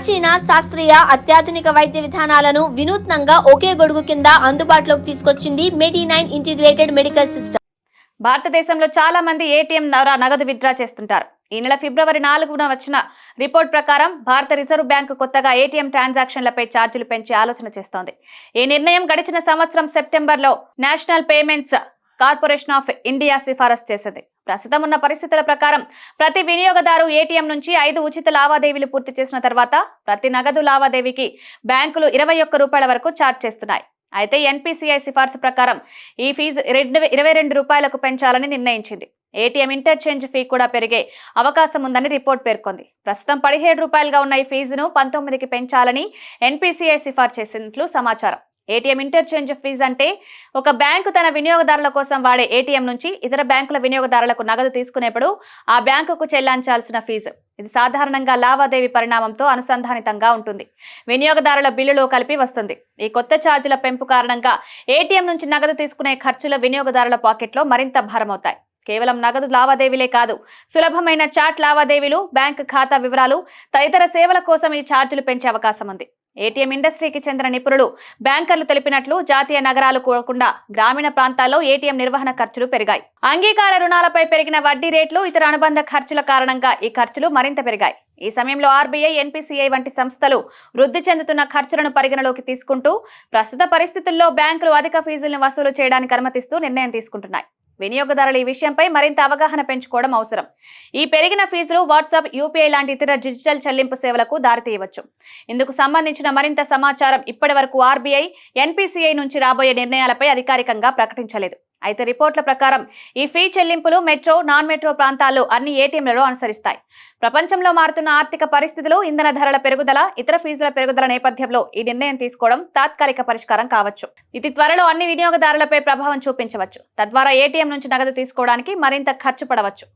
ప్రాచీన శాస్త్రీయ అత్యాధునిక వైద్య విధానాలను వినూత్నంగా ఒకే గొడుగు కింద అందుబాటులోకి తీసుకొచ్చింది Medi nine integrated medical system. భారతదేశంలో చాలా మంది ఏటీఎం ద్వారా నగదు విత్డ్రా చేస్తుంటారు. ఈ నెల ఫిబ్రవరి నాలుగున వచ్చిన రిపోర్ట్ ప్రకారం భారత రిజర్వ్ బ్యాంకు కొత్తగా ఏటీఎం ట్రాన్సాక్షన్లపై ఛార్జీలు పెంచే ఆలోచన చేస్తోంది. ఈ నిర్ణయం గడిచిన సంవత్సరం సెప్టెంబర్లో national payments corporation of India సిఫారసు చేసింది. ప్రస్తుతం ఉన్న పరిస్థితుల ప్రకారం ప్రతి వినియోగదారు ఏటీఎం నుంచి ఐదు ఉచిత లావాదేవీలు పూర్తి చేసిన తర్వాత ప్రతి నగదు లావాదేవీకి బ్యాంకులు ఇరవై ఒక్క రూపాయల వరకు ఛార్జ్ చేస్తున్నాయి. అయితే ఎన్పిసిఐ సిఫార్సు ప్రకారం ఈ ఫీజు రెండు ఇరవై రెండు రూపాయలకు పెంచాలని నిర్ణయించింది. ఏటీఎం ఇంటర్చేంజ్ ఫీ కూడా పెరిగే అవకాశం ఉందని రిపోర్ట్ పేర్కొంది. ప్రస్తుతం పదిహేడు రూపాయలుగా ఉన్న ఈ ఫీజును పంతొమ్మిదికి పెంచాలని ఎన్పిసిఐ సిఫార్సు చేసినట్లు సమాచారం. ఏటీఎం ఇంటర్చేంజ్ ఫీజు అంటే ఒక బ్యాంకు తన వినియోగదారుల కోసం వాడే ఏటీఎం నుంచి ఇతర బ్యాంకుల వినియోగదారులకు నగదు తీసుకునేప్పుడు ఆ బ్యాంకుకు చెల్లించాల్సిన ఫీజు ఇది సాధారణంగా లావాదేవీ పరిణామంతో అనుసంధానితంగా ఉంటుంది. వినియోగదారుల బిల్లులో కలిపి వస్తుంది. ఈ కొత్త ఛార్జీల పెంపు కారణంగా ఏటీఎం నుంచి నగదు తీసుకునే ఖర్చుల వినియోగదారుల పాకెట్లో మరింత భారమవుతాయి. కేవలం నగదు లావాదేవీలే కాదు సులభమైన చాట్ లావాదేవీలు బ్యాంక్ ఖాతా వివరాలు తదితర సేవల కోసం ఈ ఛార్జీలు పెంచే అవకాశం ఉంది ఏటీఎం ఇండస్ట్రీకి చెందిన నిపుణులు బ్యాంకర్లు తెలిపినట్లు జాతీయ నగరాలు కాకుండా గ్రామీణ ప్రాంతాల్లో ఏటీఎం నిర్వహణ ఖర్చులు పెరిగాయి. అంగీకార రుణాలపై పెరిగిన వడ్డీ రేట్లు ఇతర అనుబంధ ఖర్చుల కారణంగా ఈ ఖర్చులు మరింత పెరిగాయి. ఈ సమయంలో ఆర్బీఐ ఎన్పిసిఐ వంటి సంస్థలు వృద్ధి చెందుతున్న ఖర్చులను పరిగణలోకి తీసుకుంటూ ప్రస్తుత పరిస్థితుల్లో బ్యాంకులు అధిక ఫీజులను వసూలు చేయడానికి అనుమతిస్తూ నిర్ణయం తీసుకుంటున్నాయి. వినియోగదారులు ఈ విషయంపై మరింత అవగాహన పెంచుకోవడం అవసరం. ఈ పెరిగిన ఫీజులు వాట్సాప్ యూపీఐ లాంటి ఇతర డిజిటల్ చెల్లింపు సేవలకు దారితీయవచ్చు. ఇందుకు సంబంధించిన మరింత సమాచారం ఇప్పటి వరకు ఆర్బీఐ ఎన్పిసిఐ నుంచి రాబోయే నిర్ణయాలపై అధికారికంగా ప్రకటించలేదు. అయితే రిపోర్ట్ల ప్రకారం ఈ ఫీ చెల్లింపులు మెట్రో నాన్ మెట్రో ప్రాంతాల్లో అన్ని ఏటీఎంలలో అనుసరిస్తాయి. ప్రపంచంలో మారుతున్న ఆర్థిక పరిస్థితులు ఇంధన ధరల పెరుగుదల ఇతర ఫీజుల పెరుగుదల నేపథ్యంలో ఈ నిర్ణయం తీసుకోవడం తాత్కాలిక పరిష్కారం కావచ్చు. ఇది త్వరలో అన్ని వినియోగదారులపై ప్రభావం చూపించవచ్చు. తద్వారా ఏటీఎం నుంచి నగదు తీసుకోవడానికి మరింత ఖర్చు పడవచ్చు.